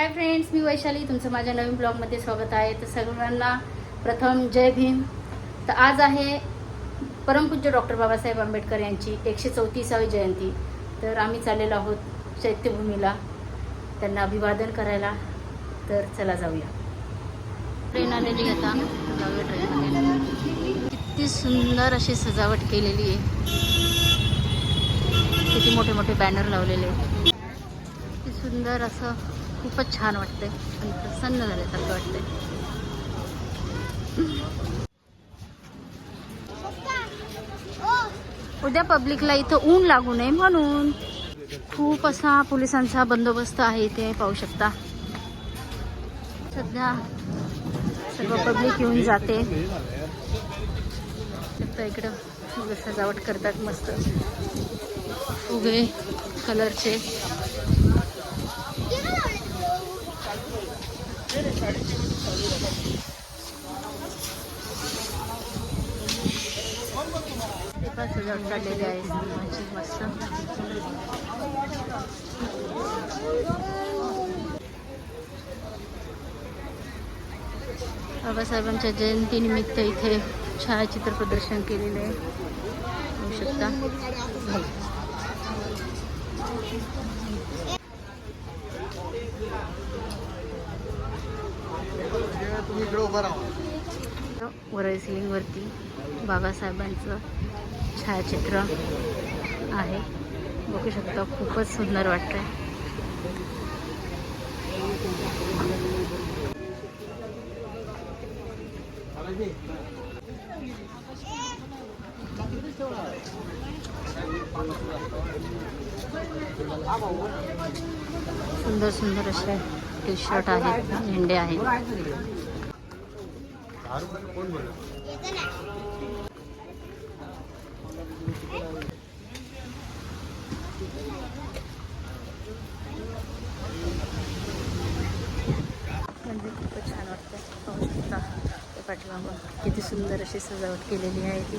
Hi friends मी वैशाली. तुमचं माझ्या नवीन ब्लॉगमध्ये स्वागत आहे. तर सर्वांना प्रथम जय भीम. तर आज आहे परमपूज्य डॉक्टर बाबासाहेब आंबेडकर यांची एकशे चौतीसावी जयंती. तर आम्ही चाललेलो आहोत चैत्यभूमीला. त्यांना अभिवादन करायला. तर चला जाऊया. ट्रेन आलेली आता. जाऊया किती सुंदर अशी सजावट केलेली आहे. किती मोठे मोठे बॅनर लावलेले किती सुंदर असं खूपच छान वाटतंय. आणि प्रसन्न झाल्यासारखं वाटतंय. उद्या पब्लिकला इथं ऊन लागू नये म्हणून. खूप असा पोलिसांचा बंदोबस्त आहे इथे पाहू शकता. सध्या सर्व पब्लिक येऊन जाते. शकता इकडं सजावट करतात मस्त. उभे कलरचे ते काढलेली आहे मस्त बाबासाहेबांच्या जयंतीनिमित्त इथे छायाचित्र प्रदर्शन केलेलं आहे. होऊ शकता. तुम्ही इकडे वरती राहा वरळी सिलिंगवरती बाबासाहेबांचं छायाचित्र आहे. बघू शकता खूपच सुंदर वाटतंय. सुंदर सुंदर असे टी शर्ट आहेत झेंडे आहेत. मंदिर खूपच छान वाटतं पाहू शकता त्या पाठीमागं किती सुंदर अशी सजावट केलेली आहे ती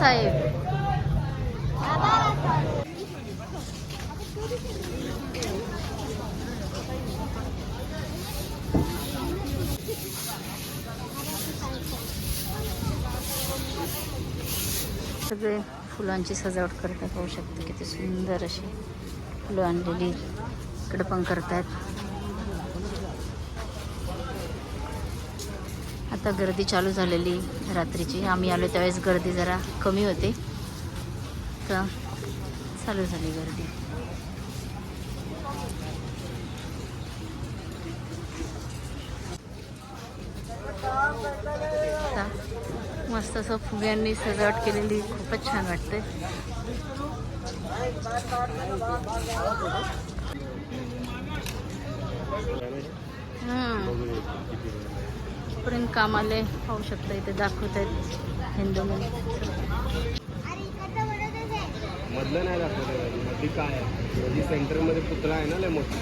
साहेब. सगळे फुलांची सजावट करतात पाहू शकता किती सुंदर अशी फुलं आणलेली इकडं पण करतायत. आता गर्दी चालू झालेली रात्रीची. आम्ही आलो त्यावेळेस गर्दी जरा कमी होते. तर चालू झाली गर्दी. आता मस्त असं फुग्यांनी सजावट केलेली. खूपच छान वाटते पर्यंत कामाले पाहू शकता इथे दाखवत आहेत हिंदू मधलं नाही दाखवत काय आहे? सेंटरमध्ये पुतळा आहे ना लय मोठा.